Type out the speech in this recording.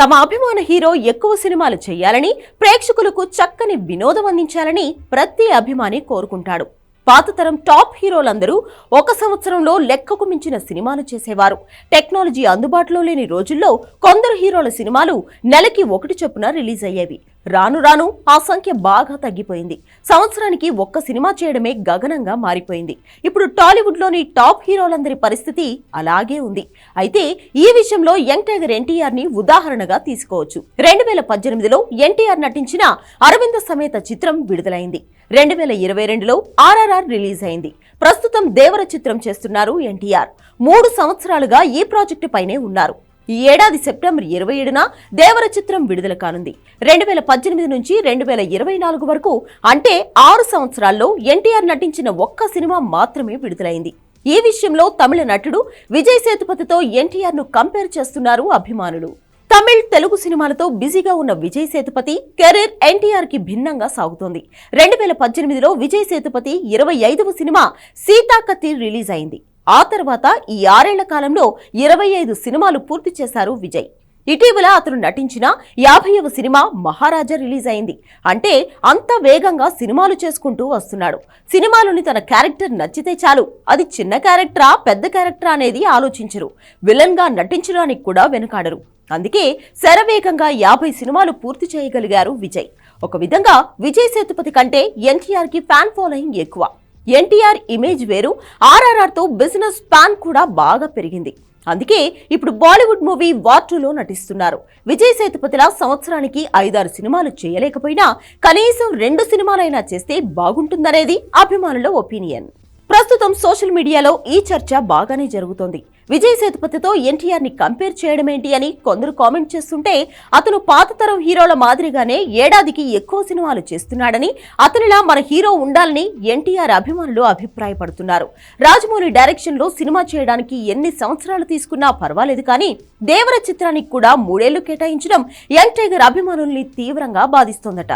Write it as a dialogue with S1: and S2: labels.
S1: తమ అభిమాన హీరో ఎక్కువ సినిమాలు చేయాలని ప్రేక్షకులకు చక్కని వినోదం అందించాలని ప్రతి అభిమాని కోరుకుంటాడు. పాతతరం టాప్ హీరోలందరూ ఒక సంవత్సరంలో లెక్కకు మించిన సినిమాలు చేసేవారు. టెక్నాలజీ అందుబాటులో లేని రోజుల్లో కొందరు హీరోల సినిమాలు నెలకి ఒకటి చొప్పున రిలీజ్ అయ్యేవి. రాను రాను ఆ సంఖ్య బాగా తగ్గిపోయింది. సంవత్సరానికి ఒక్క సినిమా చేయడమే గగనంగా మారిపోయింది. ఇప్పుడు టాలీవుడ్లోని టాప్ హీరోలందరి పరిస్థితి అలాగే ఉంది. అయితే ఈ విషయంలో యంగ్ టైగర్ ఎన్టీఆర్ని ఉదాహరణగా తీసుకోవచ్చు. రెండు వేల పద్దెనిమిదిలో ఎన్టీఆర్ నటించిన అరవింద సమేత చిత్రం విడుదలైంది. రెండు వేల ఇరవై రెండులో ఆర్ఆర్ఆర్ రిలీజ్ అయింది. ప్రస్తుతం దేవర చిత్రం చేస్తున్నారు ఎన్టీఆర్. మూడు సంవత్సరాలుగా ఈ ప్రాజెక్టు పైనే ఉన్నారు. ఈ ఏడాది సెప్టెంబర్ ఇరవై ఏడున దేవర చిత్రం విడుదల కానుంది. రెండు వేల పద్దెనిమిది నుంచి రెండు వేల ఇరవై నాలుగు వరకు అంటే ఆరు సంవత్సరాల్లో ఎన్టీఆర్ నటించిన ఒక్క సినిమా మాత్రమే విడుదలైంది. ఈ విషయంలో తమిళ నటుడు విజయ్ సేతుపతితో ఎన్టీఆర్ను కంపేర్ చేస్తున్నారు అభిమానులు. తమిళ్ తెలుగు సినిమాలతో బిజీగా ఉన్న విజయ్ సేతుపతి కెరీర్ ఎన్టీఆర్కి భిన్నంగా సాగుతోంది. రెండు వేల పద్దెనిమిదిలో విజయ్ సేతుపతి ఇరవై ఐదవ సినిమా సీతాకత్తి రిలీజ్ అయింది. ఆ తర్వాత ఈ ఆరేళ్ళ కాలంలో ఇరవై ఐదు సినిమాలు పూర్తి చేశారు విజయ్. ఇటీవల అతను నటించిన యాభైవ సినిమా మహారాజా రిలీజ్ అయింది. అంటే అంత వేగంగా సినిమాలు చేసుకుంటూ వస్తున్నాడు. సినిమాలోని తన క్యారెక్టర్ నచ్చితే చాలు. అది చిన్న క్యారెక్టరా పెద్ద క్యారెక్టరా అనేది ఆలోచించరు. విలన్గా నటించడానికి కూడా వెనుకాడరు. అందుకే శరవేగంగా యాభై సినిమాలు పూర్తి చేయగలిగారు విజయ్. ఒక విధంగా విజయ్ సేతుపతి కంటే ఎన్టీఆర్కి ఫ్యాన్ ఫాలోయింగ్ ఎక్కువ. ఎన్టీఆర్ ఇమేజ్ వేరు ఆర్ఆర్ఆర్తో బిజినెస్ ప్యాన్ కూడా బాగా పెరిగింది. అందుకే ఇప్పుడు బాలీవుడ్ మూవీ వార్ టూలో నటిస్తున్నారు. విజయ్ సేతుపతిలా సంవత్సరానికి ఐదారు సినిమాలు చేయలేకపోయినా కనీసం రెండు సినిమాలైనా చేస్తే బాగుంటుందనేది అభిమానుల ఒపీనియన్. ప్రస్తుతం సోషల్ మీడియాలో ఈ చర్చ బాగానే జరుగుతోంది. విజయ్ సేతుపతితో ఎన్టీఆర్ని కంపేర్ చేయడమేంటి అని కొందరు కామెంట్ చేస్తుంటే అతను పాత తరం హీరోల మాదిరిగానే ఏడాదికి ఎక్కువ సినిమాలు చేస్తున్నాడని అతనిలా మన హీరో ఉండాలని ఎన్టీఆర్ అభిమానులు అభిప్రాయపడుతున్నారు. రాజమౌళి డైరెక్షన్లో సినిమా చేయడానికి ఎన్ని సంవత్సరాలు తీసుకున్నా పర్వాలేదు కానీ దేవర చిత్రానికి కూడా మూడేళ్ళు కేటాయించడం యంగ్ టైగర్ అభిమానుల్ని తీవ్రంగా బాధిస్తోందట.